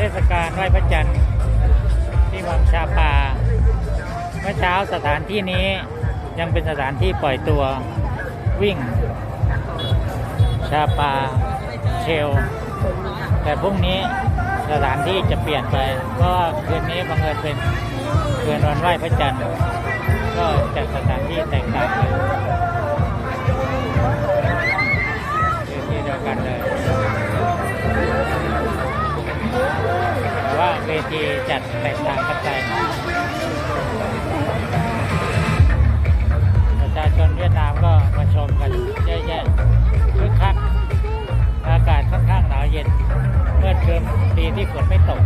เทศกาลไล่พระจันทร์ที่วังชาป่า เมื่อเช้าสถานที่นี้ยังเป็นสถานที่ปล่อยตัววิ่ง ชาป่าเชล แต่พรุ่งนี้สถานที่จะเปลี่ยนไป เพราะว่าคืนนี้บังเอิญเป็นคืนวันไหว้พระจันทร์ก็จัดสถานที่แตกต่างกัน ทีจัดแตกต่างกันไปประชาชนเวียดนามก็มาชมกันเยอะแยะคึกคักอากาศค่อนข้างหนาวเย็นเมื่อเทิมดีที่ฝนไม่ตก